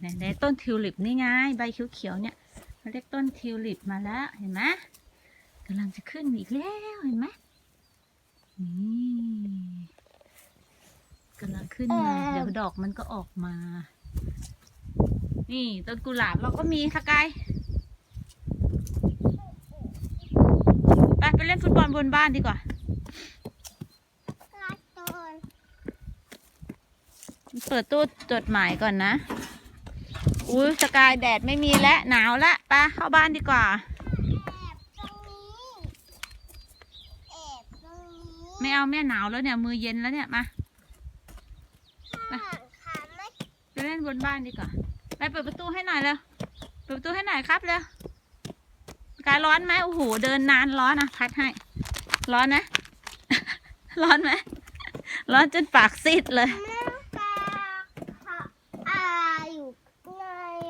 ไหนไหนต้นทิวลิปนี่ไงใบเขียวๆเนี่ยเขาเรียกต้นทิวลิปมาแล้วเห็นไหมกำลังจะขึ้นอีกแล้วเห็นไหมนี่กำลังขึ้นมาเดี๋ยวดอกมันก็ออกมา นี่ต้นกุหลาบเราก็มีสกายไปไปเล่นฟุตบอลบนบ้านดีกว่าการ์ตูนเปิดตู้จดหมายก่อนนะ อุ้ยสกายแดดไม่มีแล้วหนาวละไปเข้าบ้านดีกว่าแอบตรงนี้แอบตรงนี้ไม่เอาแม่หนาวแล้วเนี่ย มือเย็นแล้วเนี่ย มาข้างขาไม่ไปเล่นบนบ้านดีกว่า ไปเปิดประตูให้หน่อยเร็วเปิดประตูให้หน่อยครับเร็วสกายร้อนไหมโอ้โหเดินนานร้อนนะพัดให้ ร้อนนะร้อนไหมร้อนจนปากซีดเลย แม่ตาขาอาอยู่ใน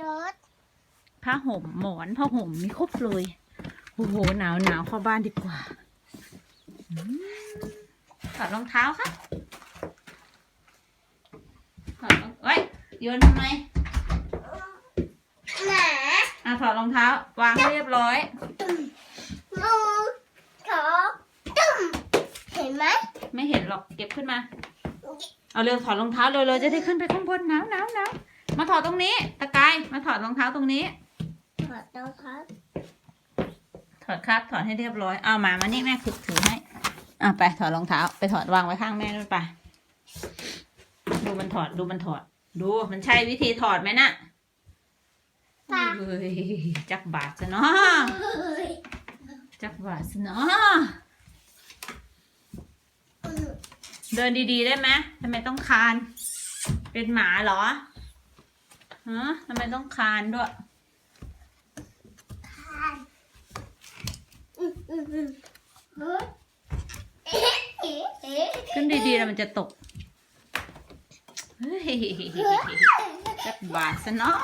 รถ ผ้าห่มหมอนผ้าห่มมีครบเลยโอ้โหหนาวหนาวเข้าบ้านดีกว่าอืมถอดรองเท้าครับถอดรองเอ้ยโยนทำไมแหมอะถอดรองเท้า วางให้เรียบร้อยมือขอตึ้มเห็นไหมไม่เห็นหรอกเก็บขึ้นมา เอาเร็วถอดรองเท้าเร็วๆจะได้ขึ้นไปข้างบนหนาวหนาวหนาวมาถอดตรงนี้ ตะกายมาถอดรองเท้าตรงนี้ ขอต้องครับถอดครับถอดให้เรียบร้อย เอามามานี่แม่ถือถือให้อะไปถอดรองเท้า ไปถอดวางไว้ข้างแม่นู่นไปดูมันถอดดูมันถอด ดูมันใช่วิธีถอดไหมน่ะปาเฮ้ยจักบาทซะเนาะเฮ้ยจักบาทซะเนาะเดินดีๆได้ไหมทำไมต้องคาน เป็นหมาเหรอฮะทำไมต้องคานด้วย ขาดอืมอืมอืมเฮ้ยเอ๊ะเอ๊ะเอ๊ะ ขึ้นดีๆแล้วมันจะตกเฮ้ยจักบาทซะเนาะ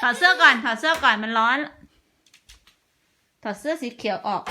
ถอดเสื้อก่อนถอดเสื้อก่อนมันร้อน ถอดเสื้อสีเขียวออก